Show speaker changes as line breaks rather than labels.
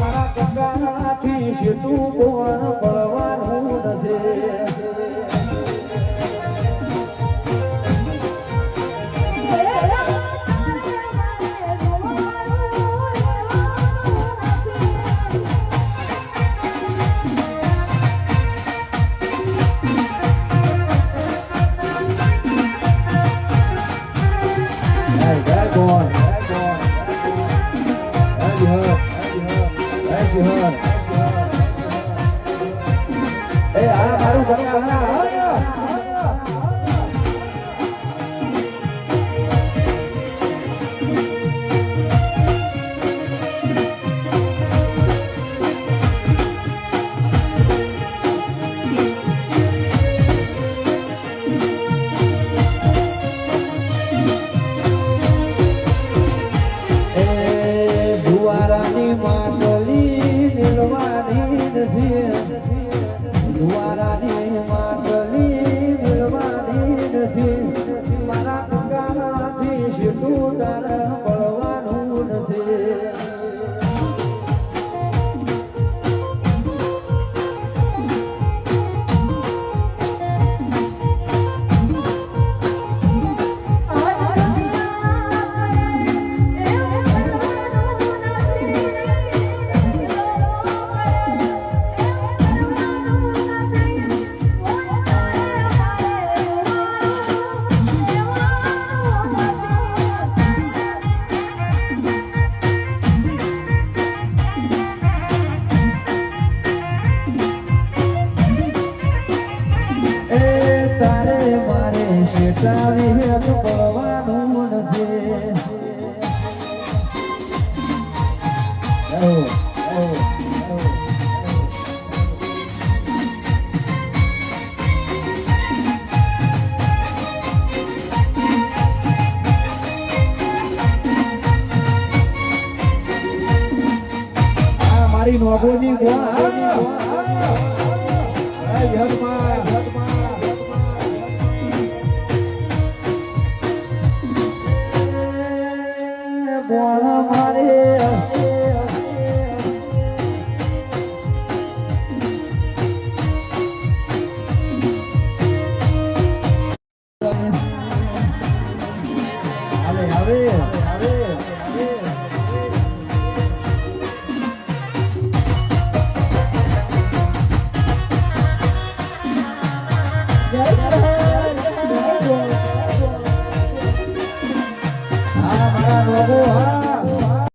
મારા કકાથી શેતું કોણ પડવાનું Hey, that boy, that boy. As you heard, as you heard, as you heard. Hey, આ Ooh, da, da. તારે મારે શેતાવી હેત પડવાનું ઓ. આ મારી નોબોની ગોળા આ યજમાન. મારા લોકો